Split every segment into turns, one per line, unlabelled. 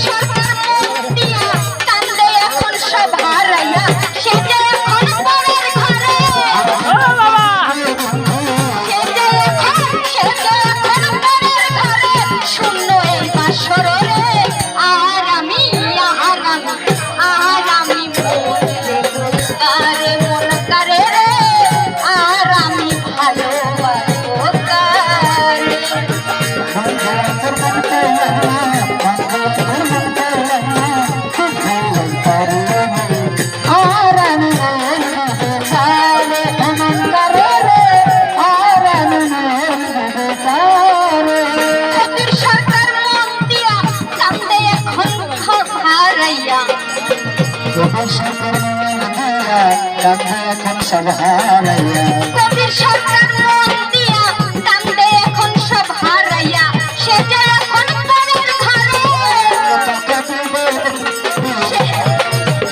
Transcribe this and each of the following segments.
সরকার কাঁধে এখন সব হারাইয়া। কবির সন্তান মন দিয়া কাঁধে এখন সব হারাইয়া। সে যে এখন পরের ঘরে।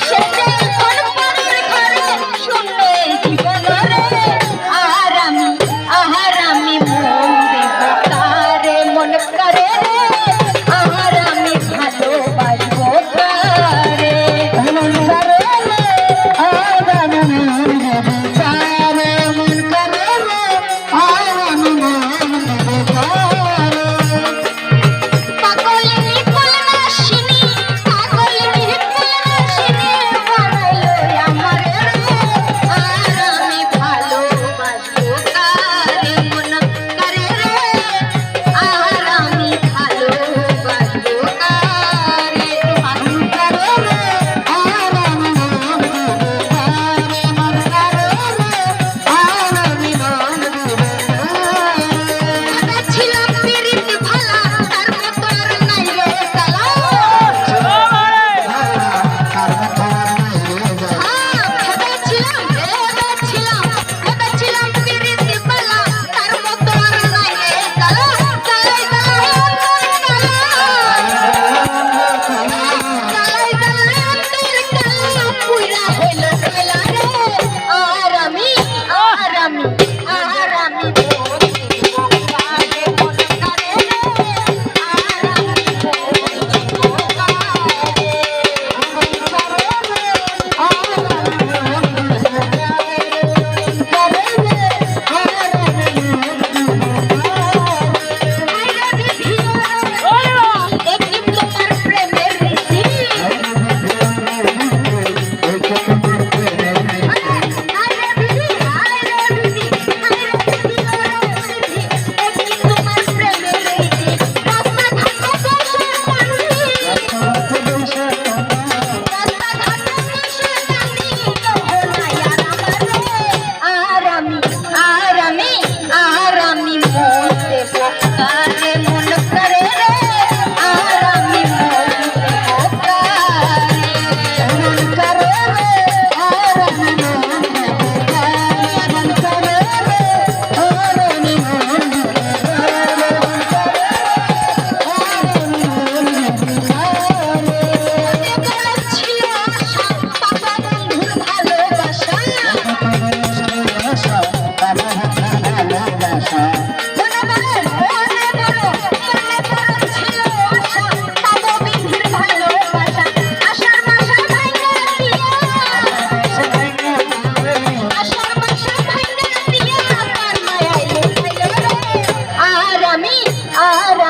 সে যে এখন পরের ঘরে। শূন্য এই জীবন রে আহার আমি আহার আমি মন দেব তারে মন করে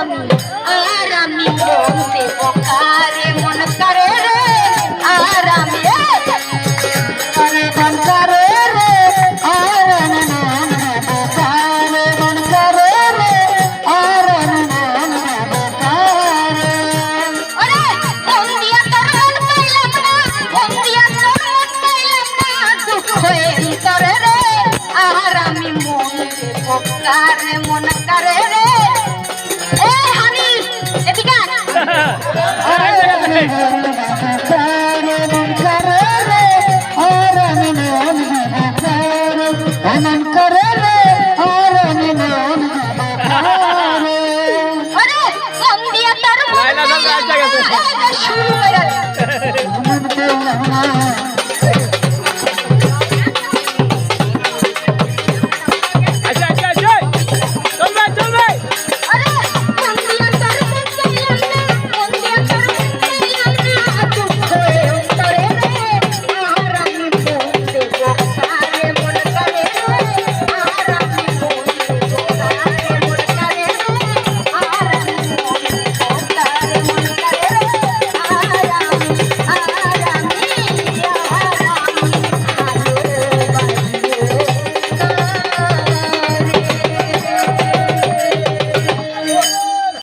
mami.